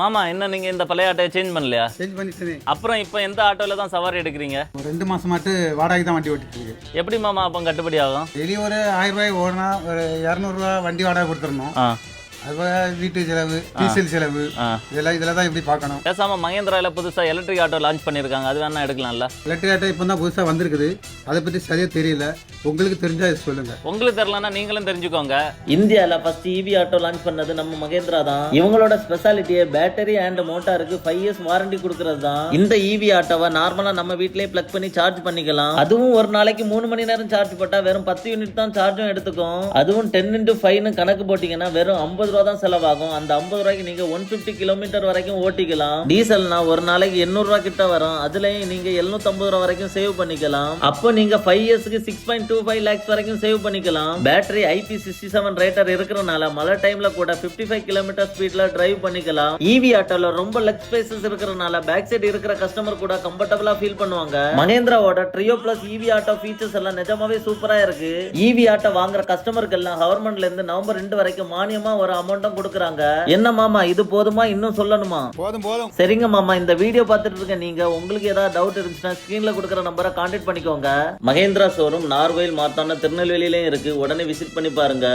மாமா என்ன நீங்க இந்த பழைய ஆட்டோயை சேஞ்ச் பண்ணலையா? சேஞ்ச் பண்ணிட்டு அப்புறம் இப்போ எந்த ஆட்டோல தான் சவாரி எடுக்கிறீங்க? ஒரு ரெண்டு மாசமாட்டு வாடகைக்கு தான் வண்டி ஓட்டிட்டு இருக்கு எப்படி மாமா அப்போ கட்டுப்படி ஆகும்? வெளியே ஒரு ஆயிரம் ரூபாய் ஓடினா ஒரு இரநூறுவா வண்டி வாடகை கொடுத்துடணும். வீட்டு செலவு டீசல் செலவு ஆ. இதெல்லாம் இதில் தான் எப்படி பார்க்கணும்? பேசாம மகேந்திரால புதுசா எலக்ட்ரிக் ஆட்டோ லான்ச் பண்ணிருக்காங்க அது வேணா எடுக்கலாம்ல. எலக்ட்ரிக் ஆட்டோ இப்போ தான் புதுசாக வந்திருக்குது. அதை பற்றி சரியாக தெரியல. உங்களுக்கு தெரிஞ்சா இது சொல்லுங்கள் உங்களுக்கு தெரியலன்னா நீங்களும் தெரிஞ்சுக்கோங்க. இந்தியால ஃபர்ஸ்ட் இவி ஆட்டோ லான்ச் பண்ணது நம்ம மகேந்திரா தான். இவங்களோட ஸ்பெஷாலிட்டியே பேட்டரி அண்ட் மோட்டாருக்கு ஃபைவ் இயர்ஸ் வாரண்டி கொடுக்கறது தான். இந்த இவி ஆட்டோவை நார்மலா நம்ம வீட்லயே பிளக் பண்ணி சார்ஜ் பண்ணிக்கலாம். அதுவும் ஒரு நாளைக்கு மூணு மணி நேரம் சார்ஜ் போட்டா வெறும் பத்து யூனிட் தான் சார்ஜும் எடுத்துக்கும். அதுவும் டென் இன்டூ ஃபைவ்னு கணக்கு போட்டீங்கன்னா வெறும் ஐம்பது ரூபா தான் செலவாகும். அந்த ஐம்பது ரூபாய்க்கு நீங்க ஒன் பிப்டி கிலோமீட்டர் வரைக்கும் ஓட்டிக்கலாம். டீசல்னா ஒரு நாளைக்கு எண்ணூறு ரூபா கிட்ட வரும். அதுலயும் நீங்க 750 ரூபா வரைக்கும் சேவ் பண்ணிக்கலாம். அப்போ நீங்க ஃபைவ் இயர்ஸ்க்கு six point two five lakhs வரைக்கும் சேவ் பண்ணிக்கலாம். Battery IP sixty seven rated இருக்கிறனால மழை டைம்ல கூட 55 ஃபைவ் கிலோமீட்டர் ஸ்பீட்ல டிரைவ் பண்ணிக்கலாம். இவி ஆட்டோல ரொம்ப லெக் ஸ்பேசஸ் இருக்கிறனால பேக் சைடு இருக்கிற கஸ்டமர் கூட கம்ஃபர்டபுளா ஃபீல் பண்ணுவாங்க. மகேந்திராவோட Treo plus EV auto features எல்லாம் நிஜமாவே சூப்பரா இருக்கு. இவி ஆட்டோ வாங்குற கஸ்டமருக்கு எல்லாம் கவர்மெண்ட்ல இருந்து நவம்பர் ரெண்டு வரைக்கும் மானியமா ஒரு அமௌண்ட்டும் கொடுக்குறாங்க. என்ன மாமா இது போதுமா? இன்னும் சொல்லணுமா? போதும் போதும். சரிங்க மாமா இந்த வீடியோ பார்த்துட்டு இருக்க நீங்க உங்களுக்கு ஏதாவது டவுட் இருந்துச்சுன்னா ஸ்கிரீன்ல கொடுக்குற நம்பரை கான்டாக்ட் பண்ணிக்கோங்க. மகேந்திரா ஷோரூம் நார்வேல் மார்த்தான திருநெல்வேலியிலயும் இருக்கு. உடனே விசிட் பண்ணி பாருங்க.